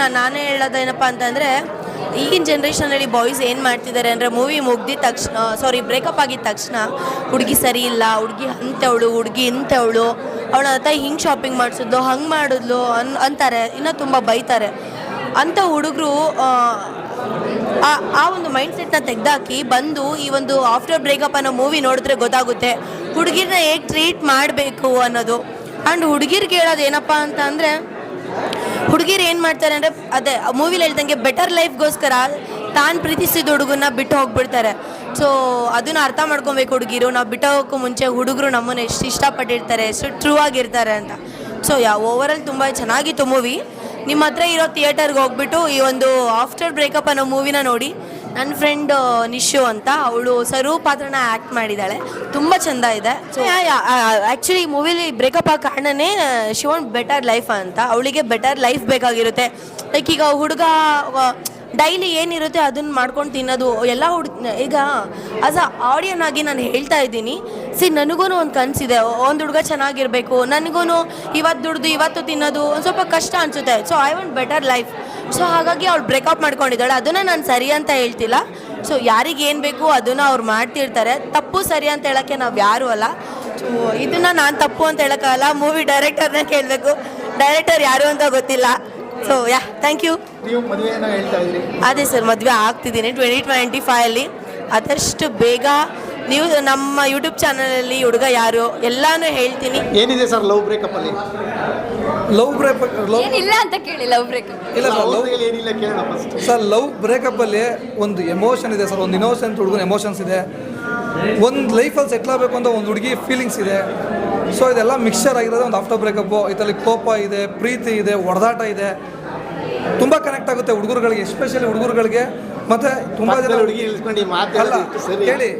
ನಾನು ನಾನೇ ಹೇಳೋದೇನಪ್ಪ ಅಂತಂದರೆ, ಈಗಿನ ಜನ್ರೇಷನಲ್ಲಿ ಬಾಯ್ಸ್ ಏನು ಮಾಡ್ತಿದ್ದಾರೆ ಅಂದರೆ ಮೂವಿ ಮುಗ್ದಿದ ತಕ್ಷಣ ಸಾರಿ ಬ್ರೇಕಪ್ ಆಗಿದ ತಕ್ಷಣ, ಹುಡುಗಿ ಸರಿ ಇಲ್ಲ, ಹುಡುಗಿ ಅಂಥವಳು ಹುಡುಗಿ ಇಂಥವಳು ಅವಳ ಹತ್ರ ಹಿಂಗೆ ಶಾಪಿಂಗ್ ಮಾಡಿಸಿದ್ಲು, ಹಂಗೆ ಮಾಡಿದ್ಲು ಅನ್, ಅಂತಾರೆ. ಇನ್ನೂ ತುಂಬ ಬೈತಾರೆ. ಅಂಥ ಹುಡುಗರು, ಆ ಆ ಒಂದು ಮೈಂಡ್ ಸೆಟ್ನ ತೆಗೆದಾಕಿ ಬಂದು ಈ ಒಂದು ಆಫ್ಟರ್ ಬ್ರೇಕಪ್ ಅನ್ನೋ ಮೂವಿ ನೋಡಿದ್ರೆ ಗೊತ್ತಾಗುತ್ತೆ. ಹುಡುಗಿರನ್ನ ಹೇಗೆ ಟ್ರೀಟ್ ಮಾಡಬೇಕು ಅನ್ನೋದು. ಆ್ಯಂಡ್ ಹುಡುಗಿರ್ಗೆ ಹೇಳೋದು ಏನಪ್ಪ ಅಂತ ಅಂದರೆ ಹುಡುಗಿರು ಏನು ಮಾಡ್ತಾರೆ ಅಂದರೆ, ಅದೇ ಮೂವಿಲಿ ಹೇಳ್ದಂಗೆ ಬೆಟರ್ ಲೈಫ್ಗೋಸ್ಕರ ತಾನು ಪ್ರೀತಿಸಿದ ಹುಡುಗನ್ನ ಬಿಟ್ಟು ಹೋಗ್ಬಿಡ್ತಾರೆ. ಸೊ ಅದನ್ನ ಅರ್ಥ ಮಾಡ್ಕೊಬೇಕು ಹುಡುಗಿರು. ನಾವು ಬಿಟ್ಟು ಹೋಗೋಕ್ಕೂ ಮುಂಚೆ ಹುಡುಗರು ನಮ್ಮನ್ನು ಎಷ್ಟು ಇಷ್ಟಪಟ್ಟಿರ್ತಾರೆ, ಎಷ್ಟು ಟ್ರೂ ಆಗಿರ್ತಾರೆ ಅಂತ. ಸೊ ಯಾ ಓವರಾಲ್ ತುಂಬ ಚೆನ್ನಾಗಿತ್ತು ಮೂವಿ ನಿಮ್ಮ ಹತ್ರ ಇರೋ ಥಿಯೇಟರ್ಗೆ ಹೋಗ್ಬಿಟ್ಟು ಈ ಒಂದು ಆಫ್ಟರ್ ಬ್ರೇಕಪ್ ಅನ್ನೋ ಮೂವಿನ ನೋಡಿ. ನನ್ನ ಫ್ರೆಂಡ್ ನಿಶು ಅಂತ, ಅವಳು ಸರು ಪಾತ್ರನ ಆ್ಯಕ್ಟ್ ಮಾಡಿದ್ದಾಳೆ ತುಂಬ ಚೆಂದ ಇದೆ. ಆ್ಯಕ್ಚುಲಿ ಮೂವಿಲಿ ಬ್ರೇಕಪ್ ಆಗ ಕಾರಣನೇ ಶಿವನ್ ಬೆಟರ್ ಲೈಫ್ ಅಂತ. ಅವಳಿಗೆ ಬೆಟರ್ ಲೈಫ್ ಬೇಕಾಗಿರುತ್ತೆ. ಲೈಕ್ ಈಗ ಹುಡುಗ ಡೈಲಿ ಏನಿರುತ್ತೆ ಅದನ್ನ ಮಾಡ್ಕೊಂಡು ತಿನ್ನೋದು, ಎಲ್ಲ ಹುಡ್, ಈಗ ಆಸ್ ಅ ಆಡಿಯನ್ ಆಗಿ ನಾನು ಹೇಳ್ತಾ ಇದ್ದೀನಿ. ಸಿ ನನಗೂ ಒಂದು ಕನಸಿದೆ. ಒಂದು ಹುಡುಗ ಚೆನ್ನಾಗಿರಬೇಕು. ನನಗೂ ಇವತ್ತು ದುಡ್ದು ಇವತ್ತು ತಿನ್ನೋದು ಒಂದು ಸ್ವಲ್ಪ ಕಷ್ಟ ಅನಿಸುತ್ತೆ. So I want better life so ಹಾಗಾಗಿ ಅವ್ಳು ಬ್ರೇಕಪ್ ಮಾಡ್ಕೊಂಡಿದ್ದಾಳೆ. ಅದನ್ನು ನಾನು ಸರಿ ಅಂತ ಹೇಳ್ತಿಲ್ಲ. ಸೊ ಯಾರಿಗೆ ಏನು ಬೇಕು ಅದನ್ನು ಅವ್ರು ಮಾಡ್ತಿರ್ತಾರೆ. ತಪ್ಪು ಸರಿ ಅಂತ ಹೇಳೋಕ್ಕೆ ನಾವು ಯಾರು ಅಲ್ಲ. ಸೊ ಇದನ್ನು ನಾನು ತಪ್ಪು ಅಂತ ಹೇಳೋಕ್ಕಾಗಲ್ಲ. ಮೂವಿ ಡೈರೆಕ್ಟರ್ನೇ ಕೇಳಬೇಕು. ಡೈರೆಕ್ಟರ್ ಯಾರು ಅಂತ ಗೊತ್ತಿಲ್ಲ. ಸೊ ಯಾ ಥ್ಯಾಂಕ್ ಯು ಅದೇ ಸರ್ ಮದುವೆ ಆಗ್ತಿದ್ದೀನಿ. ಟ್ವೆಂಟಿ ಟ್ವೆಂಟಿ ಫೈವಲ್ಲಿ ಆದಷ್ಟು ಬೇಗ ನೀವು ನಮ್ಮ ಯೂಟ್ಯೂಬ್ ಚಾನಲಲ್ಲಿ ಹುಡುಗ ಯಾರು? ಎಲ್ಲಾನು ಹೇಳ್ತೀನಿ. ಏನಿದೆ ಸರ್ ಲವ್ ಬ್ರೇಕಪ್ ಅಲ್ಲಿ? ಲವ್ ಬ್ರೇಕಪ್ ಲವ್ ಏನಿಲ್ಲ ಅಂತ ಕೇಳಿ ಲವ್ ಬ್ರೇಕಪ್ ಇಲ್ಲ ಸರ್ ಲವ್ ಏನಿಲ್ಲ ಕೇಳೋಣ ಫಸ್ಟ್ ಸರ್ ಲವ್ ಬ್ರೇಕಪ್ ಅಲ್ಲಿ ಒಂದು ಎಮೋಷನ್ ಇದೆ ಸರ್ ಒಂದು ಇನೋಸೆಂಟ್ ಹುಡುಗನ ಎಮೋಷನ್ಸ್ ಇದೆ. ಒಂದು ಲೈಫಲ್ಲಿ ಸೆಟ್ಲ್ ಆಗಬೇಕು ಅಂತ ಒಂದು ಹುಡುಗಿ ಫೀಲಿಂಗ್ಸ್ ಇದೆ. ಸೊ ಇದೆಲ್ಲ ಮಿಕ್ಸ್ಚರ್ ಆಗಿರೋದು ಒಂದು ಆಫ್ಟರ್ ಬ್ರೇಕಪ್ಪು ಇದರಲ್ಲಿ ಕೋಪ ಇದೆ ಪ್ರೀತಿ ಇದೆ ಹೊಡೆದಾಟ ಇದೆ. ತುಂಬ ಕನೆಕ್ಟ್ ಆಗುತ್ತೆ ಹುಡುಗರುಗಳಿಗೆ ಎಸ್ಪೆಷಲಿ ಹುಡುಗರುಗಳಿಗೆ. ಮತ್ತು ತುಂಬಾ ಜನ ಹುಡುಗಿ ನಿಲ್ಸ್ಕೊಂಡು ಮಾತಲ್ಲ ಮಾತು ಅಲ್ಲ, ಸರಿ. ಕೇಳಿ.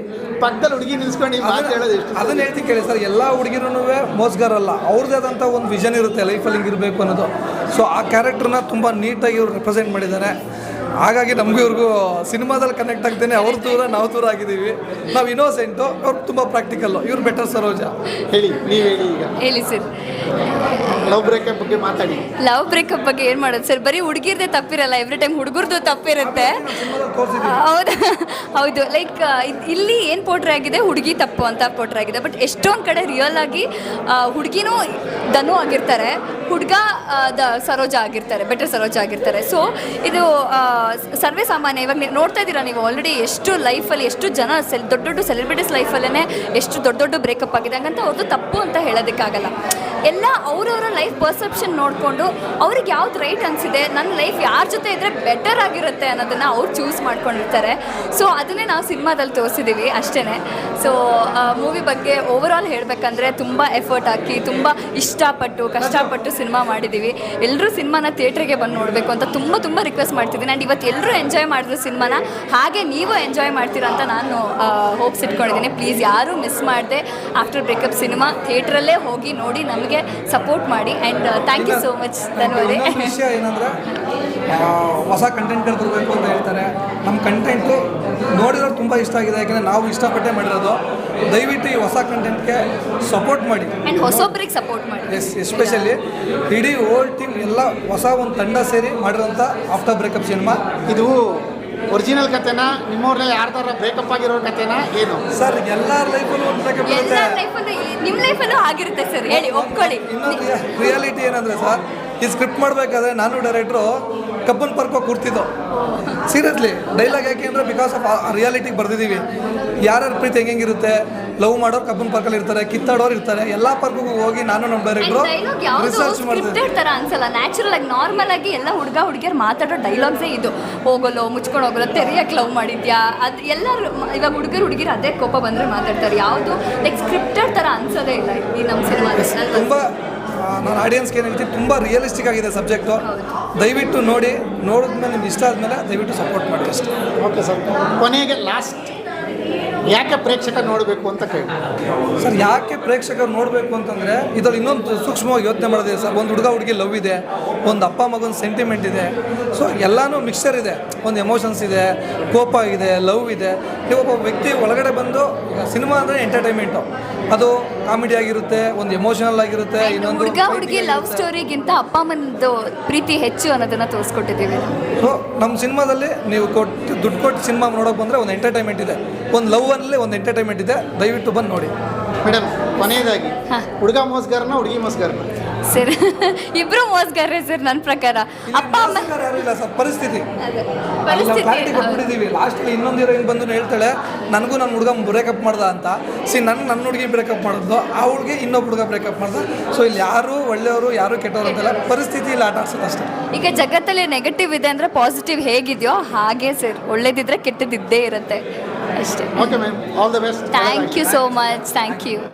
ಪಕ್ಕದಲ್ಲಿ ಹುಡುಗಿ ನಿಲ್ಸ್ಕೊಂಡು ಈ ಮಾತು ಹೇಳೋದು ಅದನ್ನ ಹೇಳ್ತೀನಿ ಕೇಳಿ ಸರ್ ಎಲ್ಲ ಹುಡುಗಿರೂ ಮೋಸ್ಗಾರಲ್ಲ ಅವ್ರದ್ದೇ ಆದಂಥ ಒಂದು ವಿಷನ್ ಇರುತ್ತೆ ಲೈಫಲ್ಲಿ ಹಿಂಗಿರಬೇಕು ಅನ್ನೋದು. ಸೊ ಆ ಕ್ಯಾರೆಕ್ಟರ್ನ ತುಂಬ ನೀಟಾಗಿ ಇವ್ರು ರೆಪ್ರೆಸೆಂಟ್ ಮಾಡಿದ್ದಾರೆ. ಹಾಗಾಗಿ ನಮಗೂ ಇವ್ರಿಗೂ ಸಿನಿಮಾದಲ್ಲಿ ಕನೆಕ್ಟ್ ಆಗ್ತೇನೆ ಅವ್ರ ದೂರ ನಾವು ದೂರ ಆಗಿದ್ದೀವಿ. ನಾವು ಇನೋಸೆಂಟು ಅವ್ರು ತುಂಬ ಪ್ರಾಕ್ಟಿಕಲ್ಲು ಇವ್ರು ಬೆಟರ್ ಸರೋಜ. ಹೇಳಿ ನೀವು ಹೇಳಿ ಈಗ. ಹೇಳಿ ಸರ್. ಲವ್ ಬ್ರೇಕಪ್ ಬಗ್ಗೆ ಮಾತಾಡಿ. ಲವ್ ಬ್ರೇಕಪ್ ಬಗ್ಗೆ ಏನು ಮಾಡೋದು? ಸರ್ ಬರೀ ಹುಡುಗಿರ್ದೆ ತಪ್ಪಿರಲ್ಲ ಎವ್ರಿ ಟೈಮ್ ಹುಡುಗರ್ದು ತಪ್ಪಿರುತ್ತೆ. ಹೌದು? ಹೌದು ಲೈಕ್ ಇಲ್ಲಿ ಏನು ಪೋಟ್ರೆ ಆಗಿದೆ? ಹುಡುಗಿ ತಪ್ಪು ಅಂತ ಪೋಟ್ರೆ ಆಗಿದೆ. ಬಟ್ ಎಷ್ಟೊಂದು ಕಡೆ ರಿಯಲ್ ಆಗಿ ಹುಡುಗಿನೂ ಧನು ಆಗಿರ್ತಾರೆ ಹುಡುಗ ದ ಸರೋಜ ಆಗಿರ್ತಾರೆ ಬೆಟರ್ ಸರೋಜ ಆಗಿರ್ತಾರೆ. ಸೊ ಇದು ಸರ್ವೇ ಸಾಮಾನ್ಯ. ಇವಾಗ ನೀವು ನೋಡ್ತಾ ಇದ್ದೀರಾ ನೀವು ಆಲ್ರೆಡಿ ಎಷ್ಟು ಲೈಫಲ್ಲಿ ಎಷ್ಟು ಜನ ಸೆಲ್ ದೊಡ್ಡ ದೊಡ್ಡ ಸೆಲೆಬ್ರಿಟೀಸ್ ಲೈಫಲ್ಲೇ ಎಷ್ಟು ದೊಡ್ಡ ದೊಡ್ಡ ಬ್ರೇಕಪ್ ಆಗಿದೆ. ಹಂಗಂತ ಅವ್ರದ್ದು ತಪ್ಪು ಅಂತ ಹೇಳೋದಕ್ಕಾಗಲ್ಲ. ಎಲ್ಲ ಅವರವರ ಲೈಫ್ ಪರ್ಸೆಪ್ಷನ್ ನೋಡಿಕೊಂಡು ಅವ್ರಿಗೆ ಯಾವ್ದು ರೈಟ್ ಅನಿಸಿದೆ ನನ್ನ ಲೈಫ್ ಯಾರ ಜೊತೆ ಇದ್ದರೆ ಬೆಟರ್ ಆಗಿರುತ್ತೆ ಅನ್ನೋದನ್ನು ಅವ್ರು ಚೂಸ್ ಮಾಡ್ಕೊಂಡಿರ್ತಾರೆ. ಸೊ ಅದನ್ನೇ ನಾವು ಸಿನಿಮಾದಲ್ಲಿ ತೋರಿಸಿದ್ದೀವಿ ಅಷ್ಟೇ ಸೊ ಮೂವಿ ಬಗ್ಗೆ ಓವರ್ ಆಲ್ ಹೇಳಬೇಕಂದ್ರೆ ತುಂಬ ಎಫರ್ಟ್ ಹಾಕಿ, ತುಂಬ ಇಷ್ಟಪಟ್ಟು, ಕಷ್ಟಪಟ್ಟು ಸಿನಿಮಾ ಮಾಡಿದ್ದೀವಿ ಎಲ್ಲರೂ ಸಿನಿಮಾನ ಥಿಯೇಟ್ರಿಗೆ ಬಂದು ನೋಡಬೇಕು ಅಂತ ತುಂಬ ತುಂಬ ರಿಕ್ವೆಸ್ಟ್ ಮಾಡ್ತಿದ್ದೀನಿ. ಆ್ಯಂಡ್ ಇವತ್ತು ಎಲ್ಲರೂ ಎಂಜಾಯ್ ಮಾಡಿದ್ರು ಸಿನಿಮಾನ ಹಾಗೆ ನೀವು ಎಂಜಾಯ್ ಮಾಡ್ತೀರಾ ಅಂತ ನಾನು ಹೋಪ್ಸ್ ಇಟ್ಕೊಂಡಿದ್ದೀನಿ. ಪ್ಲೀಸ್ ಯಾರೂ ಮಿಸ್ ಮಾಡಿದೆ ಆಫ್ಟರ್ ಬ್ರೇಕಪ್ ಸಿನಿಮಾ ಥಿಯೇಟ್ರಲ್ಲೇ ಹೋಗಿ ನೋಡಿ ನಮಗೆ ಸಪೋರ್ಟ್ ಮಾಡಿ and thank you so much ಧನ್ಯವಾದ. ವಿಷಯ ಏನಂದರೆ ಹೊಸ ಕಂಟೆಂಟ್ ಬರಬೇಕು ಅಂತ ಹೇಳ್ತಾರೆ. ನಮ್ಮ ಕಂಟೆಂಟು ನೋಡಿರೋರು ತುಂಬ ಇಷ್ಟ ಆಗಿದೆ ಯಾಕೆಂದರೆ ನಾವು ಇಷ್ಟಪಟ್ಟೆ ಮಾಡಿರೋದು. ದಯವಿಟ್ಟು ಈ ಹೊಸ ಕಂಟೆಂಟ್ಗೆ ಸಪೋರ್ಟ್ ಮಾಡಿ. ಆ್ಯಂಡ್ ಹೊಸೊಬ್ಬರಿಗೆ ಸಪೋರ್ಟ್ ಮಾಡಿ. ಎಸ್ ಎಸ್ಪೆಷಲಿ ಇಡೀ ಓಲ್ಡ್ ಟೀಮ್ ಎಲ್ಲ ಹೊಸ ಒಂದು ತಂಡ ಸೇರಿ ಮಾಡಿರೋಂಥ ಆಫ್ಟರ್ ಬ್ರೇಕಪ್ ಸಿನಿಮಾ ಇದು ಒರಿಜಿನಲ್ ಕಥೆನಾ ನಿಮ್ಮವ್ರನ್ನ ಯಾರ್ದಾರ ಬ್ರೇಕಪ್ ಆಗಿರೋ ಕಥೆನಾ ಏನು? ಸರ್ ಎಲ್ಲರ ಲೈಫಲ್ಲೂ ಒಂದು ಬ್ರೇಕಪ್ ಎಲ್ಲ ಇರುತ್ತೆ ನಿಮ್ಮ ಲೈಫಲ್ಲೂ ಆಗಿರುತ್ತೆ ಸರ್ ಹೇಳಿ ಒಪ್ಕೊಳ್ಳಿ. ಇನ್ನೊಂದು ರಿಯಾಲಿಟಿ ಏನಂದ್ರೆ ಸರ್ ಈ ಸ್ಕ್ರಿಪ್ಟ್ ಮಾಡಬೇಕಾದ್ರೆ ನಾನು ಡೈರೆಕ್ಟ್ರು ಕಬ್ಬನ್ ಪರ್ಕೋ ಕೂರ್ತಿದ್ದು ಕೂರ್ತಿದ್ದೋ. ಸೀರಿಯಸ್ಲಿ ಡೈಲಾಗ್ ಯಾಕೆ ಅಂದರೆ ಬಿಕಾಸ್ ಆಫ್ ರಿಯಾಲಿಟಿಗೆ ಬರ್ದಿದ್ದೀವಿ. ಯಾರ್ಯಾರ ಪ್ರೀತಿ ಹೆಂಗಿರುತ್ತೆ ಲವ್ ಮಾಡೋರು ಕಬ್ಬನ್ ಪಾರ್ಕಲ್ಲಿ ಇರ್ತಾರೆ ಕಿತ್ತಾಡೋರು ಇರ್ತಾರೆ ಎಲ್ಲ ಪಾರ್ಕ್ ಹೋಗಿ ನಾನು ನಮ್ಮ ಡೈರೆಕ್ಟ್ರು ಡೈಲಾಗ್ ಯಾವುದು ರಿಸರ್ಚ್ ಸ್ಕ್ರಿಪ್ಟೆಡ್ ಥರ ಅನ್ಸಲ್ಲ. ನ್ಯಾಚುರಲ್ ಆಗಿ ನಾರ್ಮಲ್ ಆಗಿ ಎಲ್ಲ ಹುಡುಗ ಹುಡುಗಿಯರು ಮಾತಾಡೋ ಡೈಲಾಗ್ಸೇ ಇದು. ಹೋಗಲು ಮುಚ್ಕೊಂಡು ಹೋಗಲ್ಲ ತೆರಿಯಕ್ಕೆ ಲವ್ ಮಾಡಿದ್ಯಾ? ಅದು ಎಲ್ಲರೂ ಇವಾಗ ಹುಡುಗರು ಹುಡುಗಿರು ಅದೇ ಕೋಪ ಬಂದರೆ ಮಾತಾಡ್ತಾರೆ. ಯಾವುದು ಲೈಕ್ ಸ್ಕ್ರಿಪ್ಟೆಡ್ ಥರ ಅನ್ಸೋದೇ ಇಲ್ಲ ಈ ನಮ್ಮ ಸಿನಿಮಾ ತುಂಬ ನಾನು ಆಡಿಯನ್ಸ್ಗೆ ಏನು ಹೇಳ್ತೀನಿ ತುಂಬ ರಿಯಲಿಸ್ಟಿಕ್ ಆಗಿದೆ ಸಬ್ಜೆಕ್ಟು ದಯವಿಟ್ಟು ನೋಡಿ ನೋಡಿದ್ಮೇಲೆ ನಿಮ್ಗೆ ಇಷ್ಟ ಆದಮೇಲೆ ದಯವಿಟ್ಟು ಸಪೋರ್ಟ್ ಮಾಡಿ ಅಷ್ಟೇ. ಓಕೆ ಸರ್ ಕೊನೆಗೆ ಲಾಸ್ಟ್ ಯಾಕೆ ಪ್ರೇಕ್ಷಕ ನೋಡಬೇಕು ಅಂತ ಕೇಳಿ. ಸರ್, ಯಾಕೆ ಪ್ರೇಕ್ಷಕರು ನೋಡಬೇಕು ಅಂತಂದರೆ, ಇದರಲ್ಲಿ ಇನ್ನೊಂದು ಸೂಕ್ಷ್ಮವಾಗಿ ಯೋಚನೆ ಮಾಡೋದಿದೆ ಸರ್, ಒಂದು ಹುಡುಗ ಹುಡುಗಿ ಲವ್ ಇದೆ, ಒಂದು ಅಪ್ಪ ಮಗನ ಸೆಂಟಿಮೆಂಟ್ ಇದೆ. ಸೊ ಎಲ್ಲನೂ ಮಿಕ್ಸ್ಚರ್ ಇದೆ. ಒಂದು ಎಮೋಷನ್ಸ್ ಇದೆ, ಕೋಪ ಇದೆ ಲವ್ ಇದೆ. ನೀವು ಒಬ್ಬ ವ್ಯಕ್ತಿ ಒಳಗಡೆ ಬಂದು ಸಿನಿಮಾ ಅಂದರೆ ಎಂಟರ್ಟೈನ್ಮೆಂಟು ಅದು ಕಾಮಿಡಿ ಆಗಿರುತ್ತೆ ಒಂದು ಎಮೋಷನಲ್ ಆಗಿರುತ್ತೆ ಇನ್ನೊಂದು ಹುಡುಗ ಹುಡುಗಿ ಲವ್ ಸ್ಟೋರಿಗಿಂತ ಅಪ್ಪ ಅಮ್ಮನದು ಪ್ರೀತಿ ಹೆಚ್ಚು ಅನ್ನೋದನ್ನ ತೋರಿಸ್ಕೊಟ್ಟಿದ್ದೀವಿ. ಸೊ ನಮ್ಮ ಸಿನಿಮಾದಲ್ಲಿ ನೀವು ಕೊಟ್ಟು ದುಡ್ಡು ಕೊಟ್ಟು ಸಿನಿಮಾ ನೋಡೋಕೆ ಬಂದರೆ ಒಂದು ಎಂಟರ್ಟೈನ್ಮೆಂಟ್ ಇದೆ. ಒಂದು ಲವ್ ಅಲ್ಲಿ ಒಂದು ಎಂಟರ್ಟೈನ್ಮೆಂಟ್ ಇದೆ. ದಯವಿಟ್ಟು ಬಂದು ನೋಡಿ. ಮೇಡಮ್ ಕೊನೆಯದಾಗಿ ಹುಡುಗ ಮೋಸ್ಗಾರನ ಹುಡುಗಿ ಮೋಸ್ಗಾರನ? ಸರ್ ಇಬ್ರು ಮೋಸ್ಗಾರ್ರೆ ಸರ್ ನನ್ನ ಪ್ರಕಾರ. ಅಪ್ಪ ಅಮ್ಮ ಇಲ್ಲ ಸರ್ ಪರಿಸ್ಥಿತಿ. ಅದೇ. ನಾವು ಪರಿಸ್ಥಿತಿ ಕ್ಲಾರಿಟಿ ಹೌದು. ಕೊಟ್ಬಿಟ್ಟಿದ್ದೀವಿ ಲಾಸ್ಟಲ್ಲಿ ಇನ್ನೊಂದು ಹೀರೋಯಿನ್ ಬಂದು ಹೇಳ್ತಾಳೆ ನನಗೂ ನನ್ನ ಹುಡುಗ ಬ್ರೇಕಪ್ ಮಾಡ್ದ ಅಂತ. ಸಿ ನನ್ನ ನನ್ನ ಹುಡುಗಿ ಬ್ರೇಕಪ್ ಮಾಡಿದ್ಲು. ಆ ಹುಡುಗಿ ಇನ್ನೊಬ್ಬ ಹುಡುಗ ಬ್ರೇಕಪ್ ಮಾಡ್ದ. ಸೊ ಇಲ್ಲಿ ಯಾರು ಒಳ್ಳೆಯವರು ಯಾರು ಕೆಟ್ಟವರು ಅಂತಲ್ಲ ಪರಿಸ್ಥಿತಿ ಇಲ್ಲಿ ಆಟ ಆಡ್ಸೋದು ಅಷ್ಟೇ. ಈಗ ಜಗತ್ತಲ್ಲಿ ನೆಗೆಟಿವ್ ಇದೆ ಅಂದ್ರೆ ಪಾಸಿಟಿವ್ ಹೇಗಿದೆಯೋ ಹಾಗೆ ಸರ್. ಒಳ್ಳೇದಿದ್ರೆ ಕೆಟ್ಟದಿದ್ದೇ ಇರುತ್ತೆ. ಅಷ್ಟೇ. Okay ma'am all the best thank you so much thank you